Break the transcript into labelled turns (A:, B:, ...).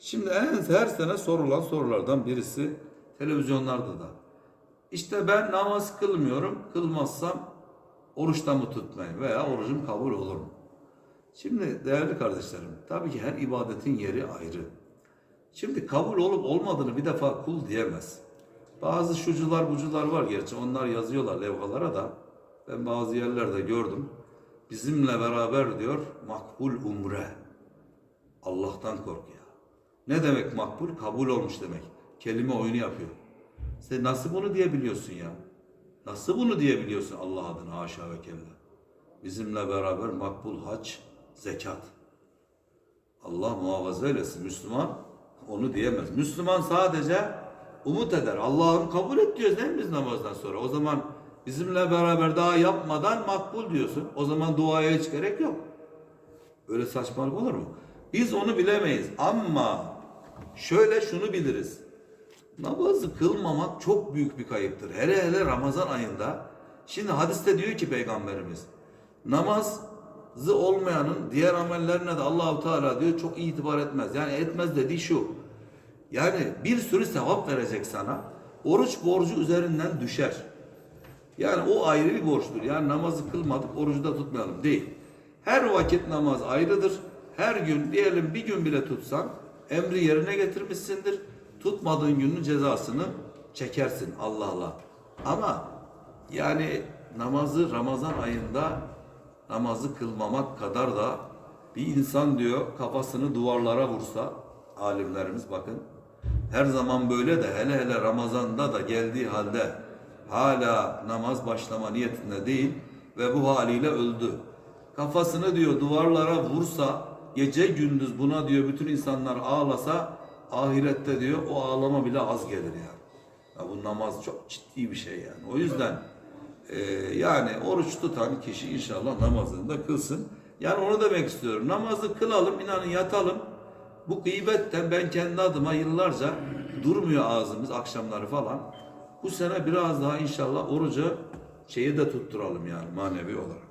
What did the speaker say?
A: Şimdi en her sene sorulan sorulardan birisi televizyonlarda da. İşte ben namaz kılmıyorum, kılmazsam oruçta mı tutmayın veya orucum kabul olur mu? Şimdi değerli kardeşlerim, tabii ki her ibadetin yeri ayrı. Şimdi kabul olup olmadığını bir defa kul diyemez. Bazı şucular bucular var gerçi onlar yazıyorlar levhalara da. Ben bazı yerlerde gördüm. Bizimle beraber diyor makbul umre. Allah'tan kork ya. Ne demek makbul? Kabul olmuş demek. Kelime oyunu yapıyor. Sen nasıl bunu diyebiliyorsun ya? Nasıl bunu diyebiliyorsun Allah adına haşa ve kella? Bizimle beraber makbul hac, zekat. Allah muhafaza eylesin. Müslüman onu diyemez. Müslüman sadece umut eder. Allah'ım kabul et diyoruz değil mi biz namazdan sonra? O zaman bizimle beraber daha yapmadan makbul diyorsun. O zaman duaya hiç gerek yok. Öyle saçmalık olur mu? Biz onu bilemeyiz ama şöyle şunu biliriz. Namazı kılmamak çok büyük bir kayıptır. Hele hele Ramazan ayında. Şimdi hadiste diyor ki Peygamberimiz namazı olmayanın diğer amellerine de Allahu Teala diyor çok itibar etmez. Yani etmez dediği şu. Yani bir sürü sevap verecek sana. Oruç borcu üzerinden düşer. Yani o ayrı bir borçtur. Yani namazı kılmadık, orucu da tutmayalım değil. Her vakit namaz ayrıdır. Her gün diyelim bir gün bile tutsan emri yerine getirmişsindir. Tutmadığın günün cezasını çekersin Allah Allah. Ama yani namazı Ramazan ayında namazı kılmamak kadar da bir insan diyor kafasını duvarlara vursa alimlerimiz bakın her zaman böyle de hele hele Ramazan'da da geldiği halde hala namaz başlama niyetinde değil ve bu haliyle öldü. Kafasını diyor duvarlara vursa gece gündüz buna diyor bütün insanlar ağlasa ahirette diyor o ağlama bile az gelir yani. Ya bu namaz çok ciddi bir şey yani. O yüzden e, yani oruç tutan kişi inşallah namazını da kılsın. Yani onu demek istiyorum. Namazı kılalım, inanın yatalım. Bu gıybetten ben kendi adıma yıllarca durmuyor ağzımız akşamları falan. Bu sene biraz daha inşallah orucu şeyi de tutturalım yani manevi olarak.